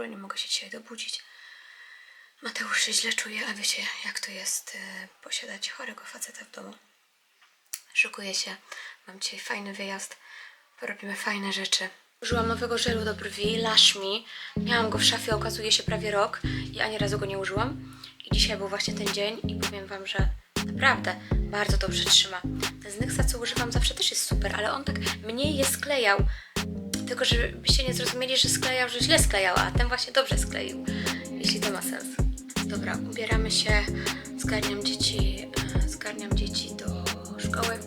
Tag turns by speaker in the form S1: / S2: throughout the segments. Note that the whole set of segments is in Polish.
S1: ogóle nie mogę się dzisiaj dobudzić. Mateusz się źle czuje, a wiecie jak to jest e, posiadać chorego faceta w domu. Szykuję się, mam dzisiaj fajny wyjazd, porobimy fajne rzeczy. Użyłam nowego żelu do brwi, Lash Me. Miałam go w szafie, okazuje się prawie rok i ani razu go nie użyłam. I dzisiaj był właśnie ten dzień i powiem Wam, że naprawdę bardzo dobrze trzyma. Ten z Nyxa, co używam zawsze też jest super, ale on tak mniej je sklejał. Tylko żebyście nie zrozumieli, że sklejał, że źle sklejał, a ten właśnie dobrze skleił. Jeśli to ma sens. Dobra, ubieramy się, zgarniam dzieci, e, zgarniam dzieci do szkoły.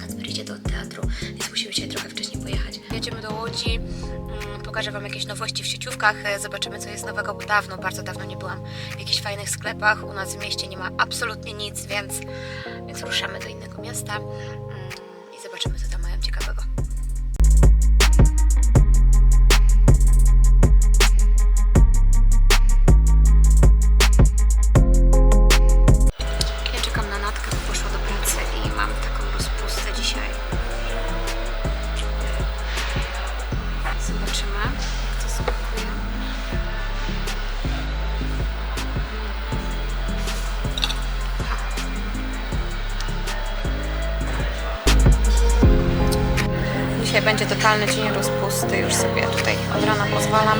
S1: Kacper idzie do teatru, więc musimy dzisiaj trochę wcześniej pojechać. Jedziemy do Łodzi, mm, pokażę Wam jakieś nowości w sieciówkach, e, zobaczymy co jest nowego, bo dawno, bardzo dawno nie byłam w jakichś fajnych sklepach. U nas w mieście nie ma absolutnie nic, więc, więc ruszamy do innego miasta mm, i zobaczymy co tam będzie totalny dzień rozpusty, już sobie tutaj od rana pozwalam.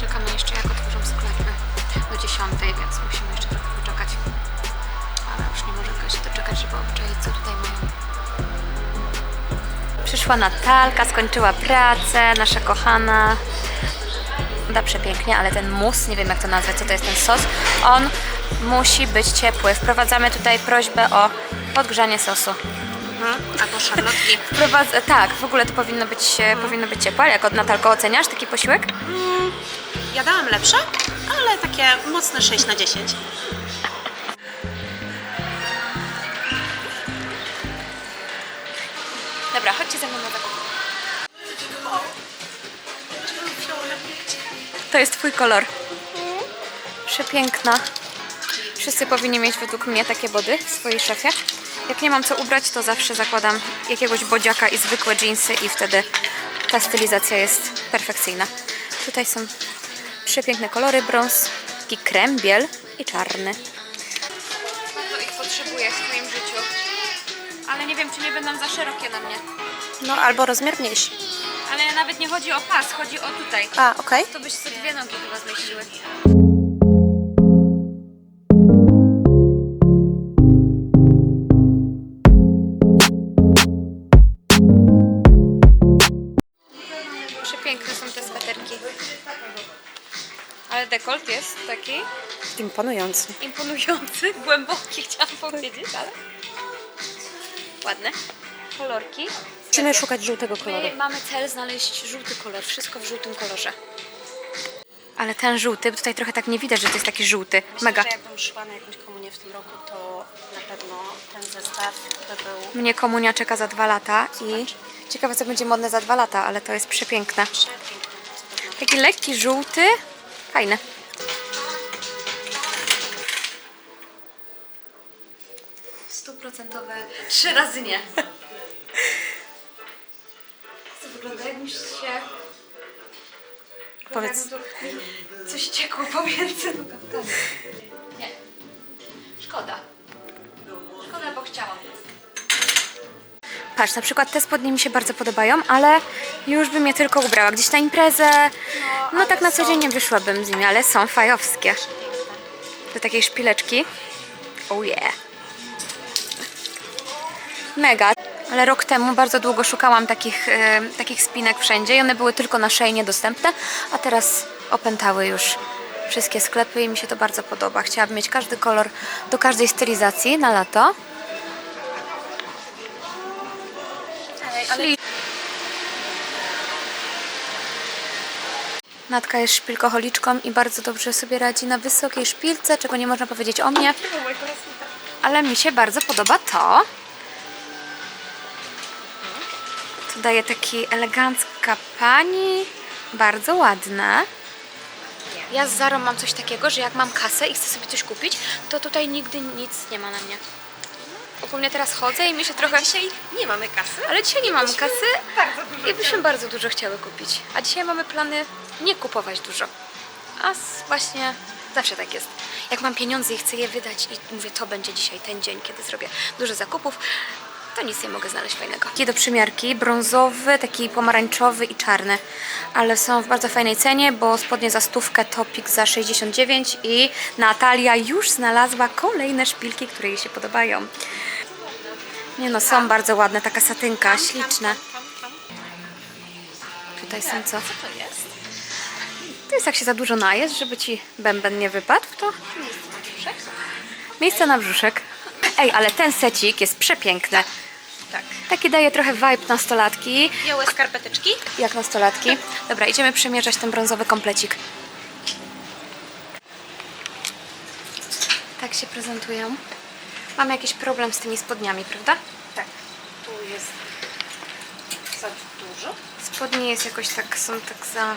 S1: Czekamy jeszcze jak otworzą sklepy do 10, więc musimy jeszcze trochę poczekać. Ale już nie możemy się doczekać, żeby obczaić co tutaj mają. Przyszła Natalka, skończyła pracę, nasza kochana. Wygląda przepięknie, ale ten mus, nie wiem jak to nazwać, co to jest ten sos, on musi być ciepły. Wprowadzamy tutaj prośbę o podgrzanie sosu.
S2: Albo szarlotki.
S1: Wprowadz... Tak, w ogóle to powinno być, e, powinno być ciepłe. Ale Jak od Natalko oceniasz taki posiłek?
S2: Ja dałam lepsze, ale takie mocne 6 na 10.
S1: Dobra, chodźcie ze mną na zakupy. To jest twój kolor. Przepiękna. Wszyscy powinni mieć według mnie takie body w swojej szafie. Jak nie mam co ubrać, to zawsze zakładam jakiegoś bodziaka i zwykłe jeansy i wtedy ta stylizacja jest perfekcyjna. Tutaj są przepiękne kolory, brąz, taki krem, biel i czarny. Bardzo ich potrzebuję w swoim życiu. Ale nie wiem, czy nie będą za szerokie na mnie.
S2: No albo rozmiar mniejszy.
S1: Ale nawet nie chodzi o pas, chodzi o tutaj.
S2: A, okej.
S1: To byś sobie dwie nogi chyba zmieściły. Przepiękne są te sweterki. Ale dekolt jest taki
S2: Imponujący.
S1: imponujący, głęboki chciałam powiedzieć, ale ładne. Kolorki.
S2: Musimy szukać żółtego koloru.
S1: My mamy cel znaleźć żółty kolor, wszystko w żółtym kolorze. Ale ten żółty, tutaj trochę tak nie widać, że to jest taki żółty. Mega.
S2: że jakbym szła na jakąś komunię w tym roku, to na pewno ten zestaw by był
S1: Mnie komunia czeka za dwa lata i ciekawe co będzie modne za dwa lata, ale to jest przepiękne.
S2: przepiękny.
S1: Taki lekki żółty, fajny. Stuprocentowe, trzy razy nie. Jakbyś się...
S2: Powiedz.
S1: Coś ciekło pomiędzy nogawkami. Nie. Szkoda. Szkoda, bo chciałam. Patrz, na przykład te spodnie mi się bardzo podobają, ale już bym je tylko ubrała gdzieś na imprezę. No, tak na co dzień nie wyszłabym z nimi, ale są fajowskie. Do takiej szpileczki. Oh yeah. Mega. Ale rok temu bardzo długo szukałam takich, e, takich spinek wszędzie i one były tylko na szyi niedostępne, a teraz opętały już wszystkie sklepy i mi się to bardzo podoba. Chciałabym mieć każdy kolor do każdej stylizacji na lato. Natka jest szpilkoholiczką i bardzo dobrze sobie radzi na wysokiej szpilce, czego nie można powiedzieć o mnie. Ale mi się bardzo podoba to. To daje taki elegancka pani. Bardzo ładna. Ja z Zarą mam coś takiego, że jak mam kasę i chcę sobie coś kupić, to tutaj nigdy nic nie ma na mnie. ogólnie teraz chodzę i mi się trochę...
S2: Dzisiaj nie mamy kasy.
S1: Ale dzisiaj nie mamy kasy
S2: Bardzo dużo.
S1: i byśmy bardzo dużo chciały kupić. A dzisiaj mamy plany nie kupować dużo. A s- właśnie zawsze tak jest. Jak mam pieniądze i chcę je wydać i mówię, to będzie dzisiaj ten dzień, kiedy zrobię dużo zakupów, to nic nie mogę znaleźć fajnego. Takie do przymiarki, brązowy, taki pomarańczowy i czarny. Ale są w bardzo fajnej cenie, bo spodnie za stówkę, topik za 69 i Natalia już znalazła kolejne szpilki, które jej się podobają. Nie no, są bardzo ładne, taka satynka, śliczne. Tutaj są co?
S2: Co to jest?
S1: To jest jak się za dużo najesz, żeby ci bęben nie wypadł, to
S2: Miejsce na brzuszek?
S1: miejsce na brzuszek. Ej, ale ten secik jest przepiękny.
S2: Tak.
S1: Taki daje trochę vibe nastolatki.
S2: Białe skarpeteczki.
S1: Jak nastolatki. Dobra, idziemy przymierzać ten brązowy komplecik. Tak się prezentują. Mamy jakiś problem z tymi spodniami, prawda?
S2: Tak. Tu jest za dużo.
S1: Spodnie jest jakoś tak, są tak za...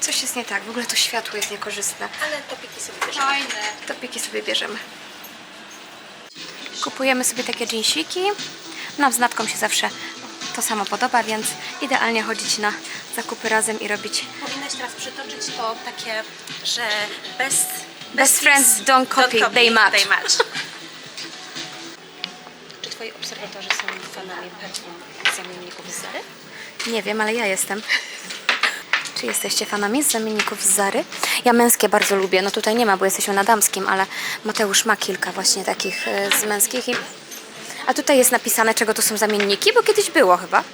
S1: Coś jest nie tak, w ogóle to światło jest niekorzystne.
S2: Ale topiki sobie bierzemy.
S1: Fajne. Topiki sobie bierzemy. Kupujemy sobie takie jeansiki. Nam z Natką się zawsze to samo podoba, więc idealnie chodzić na zakupy razem i robić
S2: Powinnaś teraz przytoczyć to takie, że best...
S1: Best friends don't copy, they match.
S2: They match. Czy twoi obserwatorzy są fanami perfum zamienników z Zary?
S1: Nie wiem, ale ja jestem. Czy jesteście fanami z zamienników z Zary? Ja męskie bardzo lubię. No tutaj nie ma, bo jesteśmy na damskim, ale Mateusz ma kilka właśnie takich e, z męskich. I... A tutaj jest napisane, czego to są zamienniki, bo kiedyś było chyba.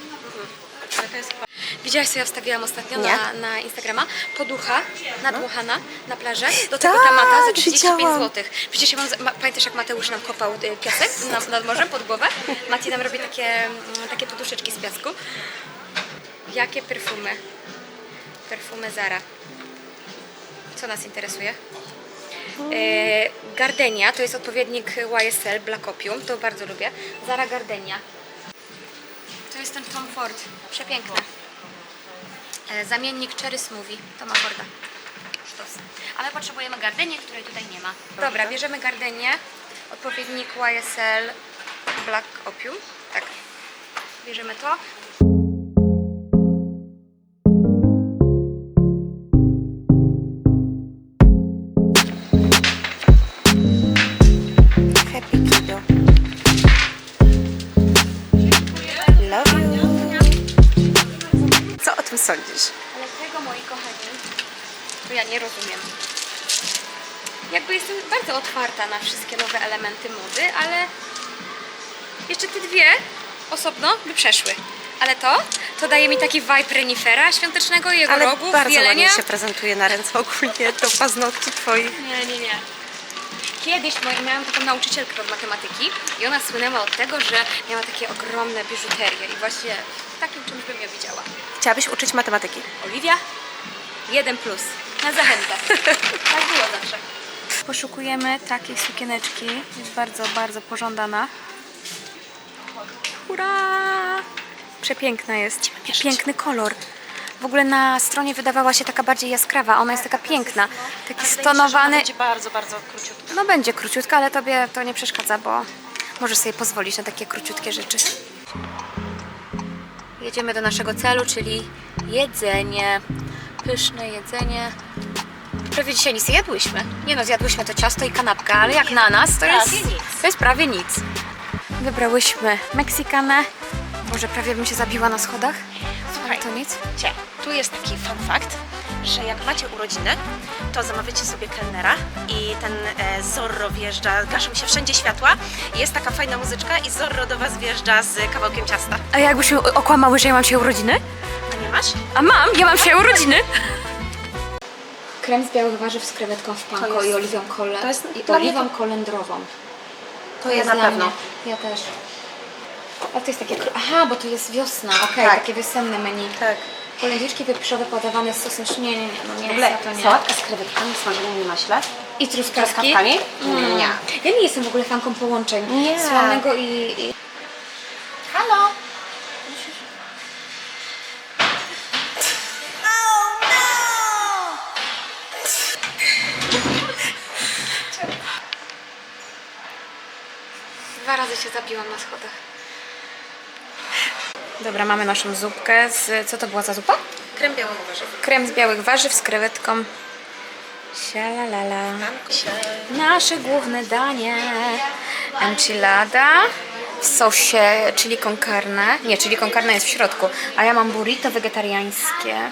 S1: Widziałaś, co ja wstawiłam ostatnio
S2: Nie.
S1: na, na Instagrama? Poducha nadmuchana na plażę, do
S2: Tak,
S1: tego tamata za 35
S2: widziałam.
S1: zł. Przecież ja mam, za- ma, pamiętasz jak Mateusz nam kopał y, piasek nad, nad morzem pod głowę? Mati nam robi takie, mm, takie poduszeczki z piasku. Jakie perfumy? Perfumy Zara. Co nas interesuje? E, Gardenia to jest odpowiednik YSL Black Opium, to bardzo lubię. Zara Gardenia. To jest ten Tom Ford. Przepiękny. E, Zamiennik Cherry Smoothie. To ma Forda. Sztos. Ale potrzebujemy gardenię, której tutaj nie ma. Dobra, bierzemy gardenię. Odpowiednik YSL Black Opium. Tak. Bierzemy to. Otwarta na wszystkie nowe elementy mody, ale jeszcze te dwie osobno by przeszły. Ale to, to daje mi taki vibe renifera świątecznego i jego
S2: Ale
S1: rogów,
S2: bardzo
S1: jelenia.
S2: ładnie się prezentuje na ręce ogólnie do paznokci twoich.
S1: Nie, nie, nie. Kiedyś miałam taką nauczycielkę od matematyki i ona słynęła od tego, że miała takie ogromne biżuterie i właśnie takim czymś bym ją widziała.
S2: Chciałabyś uczyć matematyki?
S1: Oliwia, jeden plus. Na zachętę. tak było zawsze. Poszukujemy takiej sukieneczki. Jest bardzo, bardzo pożądana. Hurra! Przepiękna jest. Piękny kolor. W ogóle na stronie wydawała się taka bardziej jaskrawa. Ona jest taka piękna. Taki stonowany.
S2: Będzie bardzo, bardzo króciutka.
S1: No będzie króciutka, ale tobie to nie przeszkadza, bo możesz sobie pozwolić na takie króciutkie rzeczy. Jedziemy do naszego celu, czyli jedzenie. Pyszne jedzenie. Prawie dzisiaj nic nie jadłyśmy. Nie no, zjadłyśmy to ciasto i kanapkę, ale jak na nas to jest,
S2: prawie nic.
S1: to jest prawie nic. Wybrałyśmy Meksykanę. Może prawie bym się zabiła na schodach. Ale to nic.
S2: Cie, tu jest taki fun fact, że jak macie urodziny, to zamawiacie sobie kelnera i ten e, Zorro wjeżdża, gaszą się wszędzie światła, jest taka fajna muzyczka i Zorro do Was wjeżdża z kawałkiem ciasta.
S1: A jakbyśmy okłamały, że ja mam dzisiaj urodziny?
S2: A nie masz?
S1: A mam, ja mam dzisiaj urodziny. Krem z białych warzyw z krewetką w panko
S2: jest-
S1: i oliwą kole.
S2: to jest
S1: i oliwą kolendrową. To
S2: ja
S1: jest
S2: na
S1: dla
S2: pewno.
S1: Mnie. Ja też. A to jest takie... kr- Aha, bo to jest wiosna, okej,
S2: Tak.
S1: takie wiosenne menu.
S2: Tak.
S1: Polędwiczki wieprzowe podawane z sosem... Nie, nie, nie, no nie,
S2: W ogóle
S1: to nie.
S2: sałatka z krewetkami smażonymi na maśle.
S1: I truskawki?
S2: Truskawkami?
S1: Mm.
S2: Nie.
S1: Ja nie jestem w ogóle fanką połączeń.
S2: Nie.
S1: Słonego i... i...
S2: Halo!
S1: Dwa razy się zabiłam na schodach. Dobra, mamy naszą zupkę z... Co to była za zupa?
S2: Krem białego warzyw.
S1: Krem z białych warzyw z krewetką. Sialalala. Nasze główne danie. Enchilada w sosie chili con carne. Nie, chili con carne jest w środku. A ja mam burrito wegetariańskie.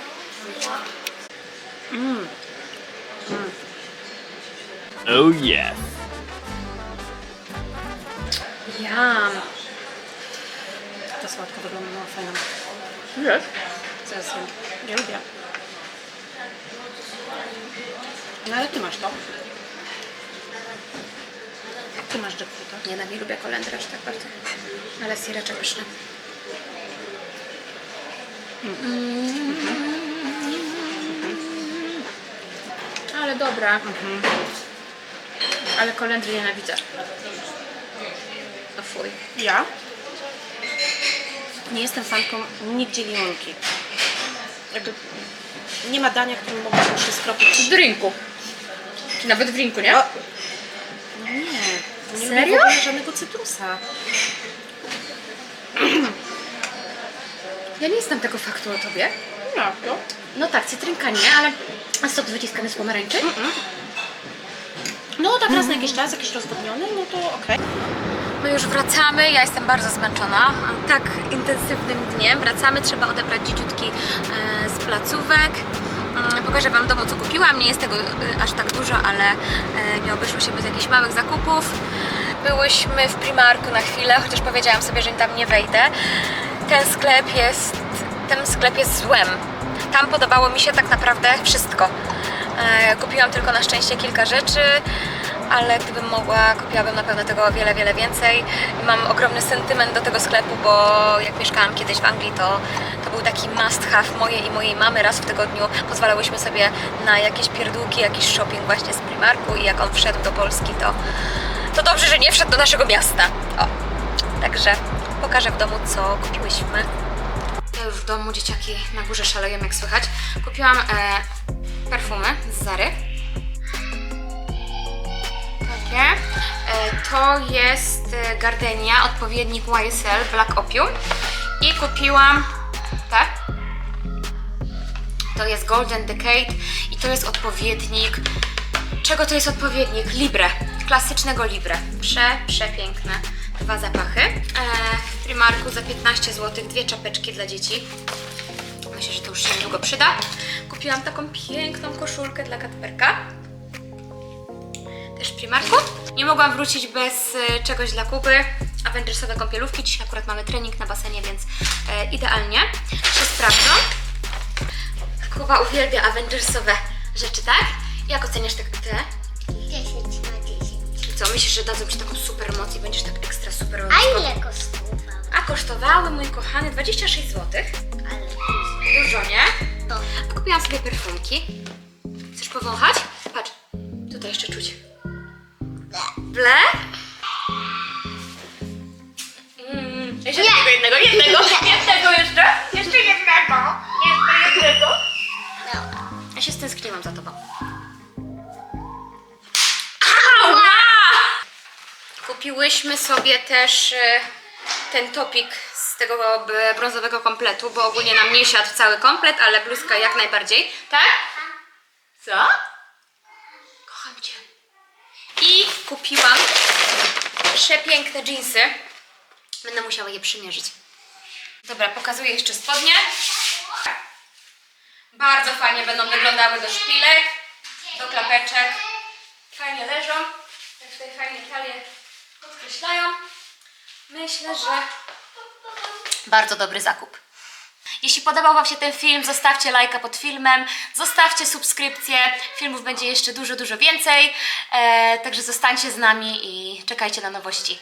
S3: Oh yes.
S1: Jam.
S2: To słodko wygląda, no fajna.
S1: Wiesz?
S2: Zaraz jem. Ja lubię. No ale ty masz to. Ty masz jackfruita.
S1: Nie, no nie lubię kolendry aż tak bardzo. Ale sireczek pyszny. Ale dobra. Ale kolendry nienawidzę. No fuj.
S2: Ja nie jestem fanką nigdzie limonki. Jakby nie ma dania, którym mogłabym się skropić.
S1: W drinku. Czy nawet w drinku, nie?
S2: No nie. Nie
S1: Serio?
S2: w ogóle żadnego cytrusa.
S1: Ja nie znam tego faktu o tobie.
S2: Jak to?
S1: No tak, cytrynka nie, ale a sok wyciskany z pomarańczy?
S2: No tak raz na jakiś czas, jakiś rozwodniony, no to okej.
S1: My już wracamy, ja jestem bardzo zmęczona. Tak intensywnym dniem. Wracamy, trzeba odebrać dzieciutki e, z placówek. Mm, Pokażę Wam domu, co kupiłam. Nie jest tego e, aż tak dużo, ale e, nie obeszło się bez jakichś małych zakupów. Byłyśmy w Primarku na chwilę, chociaż powiedziałam sobie, że tam nie wejdę. Ten sklep jest, ten sklep jest złem. Tam podobało mi się tak naprawdę wszystko. E, Kupiłam tylko na szczęście kilka rzeczy, ale gdybym mogła, kupiłabym na pewno tego o wiele, wiele więcej. Mam ogromny sentyment do tego sklepu, bo jak mieszkałam kiedyś w Anglii, to, to był taki must have mojej i mojej mamy. Raz w tygodniu pozwalałyśmy sobie na jakieś pierdółki, jakiś shopping właśnie z Primarku i jak on wszedł do Polski, to, to dobrze, że nie wszedł do naszego miasta. O, także pokażę w domu, co kupiłyśmy. Ja już w domu, dzieciaki na górze szaleją, jak słychać. Kupiłam e, perfumy z Zary. Takie. E, to jest e, Gardenia, odpowiednik YSL Black Opium. I kupiłam, tak? To jest Golden Decade i to jest odpowiednik. Czego to jest odpowiednik? Libre. Klasycznego Libre. Prze, przepiękne. Dwa zapachy. E, w Primarku za 15 zł dwie czapeczki dla dzieci. Myślę, że to już się niedługo przyda. Kupiłam taką piękną koszulkę dla Katperka. Też w Primarku. Nie mogłam wrócić bez e, czegoś dla Kuby. Avengersowe kąpielówki. Dzisiaj akurat mamy trening na basenie, więc e, idealnie się sprawdzą. Kuba uwielbia Avengersowe rzeczy, tak? Jak oceniasz te? te?
S4: 10 na 10.
S1: I co, myślisz, że dadzą Ci taką super moc i będziesz tak ekstra super
S4: A ile kosztowało?
S1: A kosztowały, mój kochany, 26 zł.
S4: Ale
S1: Dużo, nie? A kupiłam sobie perfumki. Chcesz powąchać? Patrz, tutaj jeszcze czuć. Ble? Mm, jeszcze tego jednego, jednego, jednego jeszcze, jeszcze jednego, jeszcze jednego.
S4: no.
S1: Ja się stęskniłam za tobą. Kupiłyśmy sobie też e, ten topik z tego b- brązowego kompletu, bo ogólnie nam nie siadł cały komplet, ale bluzka jak najbardziej. Tak? Co? Kupiłam przepiękne jeansy. Będę musiała je przymierzyć. Dobra, pokazuję jeszcze spodnie. Bardzo fajnie będą wyglądały do szpilek, do klapeczek. Fajnie leżą. Jak tutaj fajnie talie podkreślają. Myślę, że bardzo dobry zakup. Jeśli podobał Wam się ten film, zostawcie lajka pod filmem, zostawcie subskrypcję. Filmów będzie jeszcze dużo, dużo więcej. E, także zostańcie z nami i czekajcie na nowości